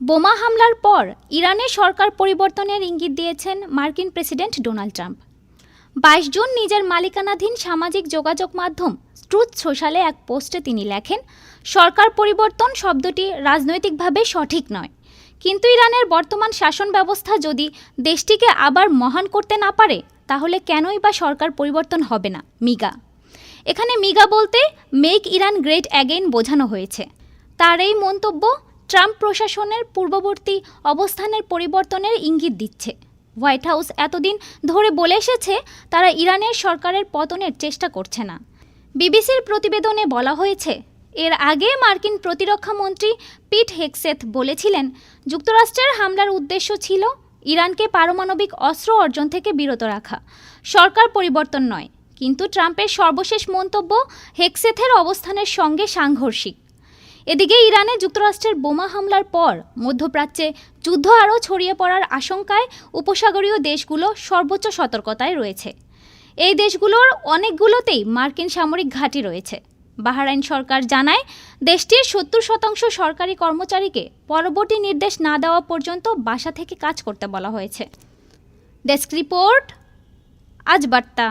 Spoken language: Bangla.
বোমা হামলার পর ইরানের সরকার পরিবর্তনের ইঙ্গিত দিয়েছেন মার্কিন প্রেসিডেন্ট ডোনাল্ড ট্রাম্প। বাইশ জুন নিজের মালিকানাধীন সামাজিক যোগাযোগ মাধ্যম ট্রুথ সোশ্যালে এক পোস্টে তিনি লেখেন, সরকার পরিবর্তন শব্দটি রাজনৈতিকভাবে সঠিক নয়। কিন্তু ইরানের বর্তমান শাসন ব্যবস্থা যদি দেশটিকে আবার মহান করতে না পারে, তাহলে কেনই বা সরকার পরিবর্তন হবে না? মিগা। এখানে মিগা বলতে, মেক ইরান গ্রেট অ্যাগেইন বোঝানো হয়েছে। তার এই মন্তব্য ট্রাম্প প্রশাসনের পূর্ববর্তী অবস্থানের পরিবর্তনের ইঙ্গিত দিচ্ছে। হোয়াইট হাউস এতদিন ধরে বলে এসেছে, তারা ইরানের সরকারের পতনের চেষ্টা করছে না। বিবিসির প্রতিবেদনে বলা হয়েছে, এর আগে মার্কিন প্রতিরক্ষা মন্ত্রী পিট হেকসেথ বলেছিলেন, যুক্তরাষ্ট্রের হামলার উদ্দেশ্য ছিল ইরানকে পারমাণবিক অস্ত্র অর্জন থেকে বিরত রাখা। সরকার পরিবর্তন নয়, কিন্তু ট্রাম্পের সর্বশেষ মন্তব্য হেকসেথের অবস্থানের সঙ্গে সাংঘর্ষিক। এদিকে ইরানে যুক্তরাষ্ট্রের বোমা হামলার পর মধ্যপ্রাচ্যে যুদ্ধ আরও ছড়িয়ে পড়ার আশঙ্কায় উপসাগরীয় দেশগুলো সর্বোচ্চ সতর্কতায় রয়েছে। এই দেশগুলোর অনেকগুলোতেই মার্কিন সামরিক ঘাঁটি রয়েছে। বাহরাইন সরকার জানায়, দেশটির সত্তর শতাংশ সরকারি কর্মচারীকে পরবর্তী নির্দেশ না দেওয়া পর্যন্ত বাসা থেকে কাজ করতে বলা হয়েছে। ডেস্ক রিপোর্ট, আজ বার্তা।